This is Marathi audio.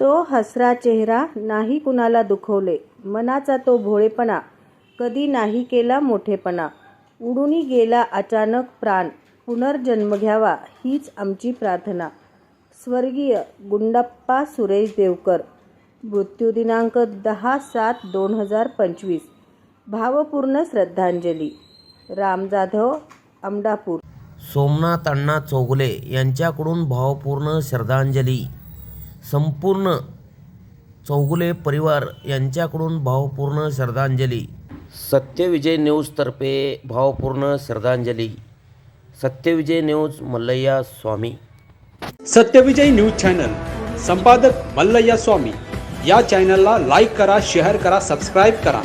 तो हसरा चेहरा नाही कुणाला दुखवले. मनाचा तो भोळेपणा. कधी नाही केला मोठेपणा. उडूनही गेला अचानक प्राण. पुनर्जन्म घ्यावा हीच आमची प्रार्थना. स्वर्गीय गुंडप्पा सुरेश देवकर. मृत्यू दिनांक दहा सात दोन हजार पंचवीस. भावपूर्ण श्रद्धांजली. राम जाधव अमडापूर सोमनाथ अण्णा चौगुले यांच्याकडून भावपूर्ण श्रद्धांजली. संपूर्ण चौगुले परिवार यांच्याकडून भावपूर्ण श्रद्धांजली. सत्यविजय न्यूजतर्फे भावपूर्ण श्रद्धांजली. Satyavijay news Mallayya Swami. Satyavijay news channel. संपादक मल्लय्या स्वामी. या चॅनलला लाईक करा शेअर करा सबस्क्राईब करा.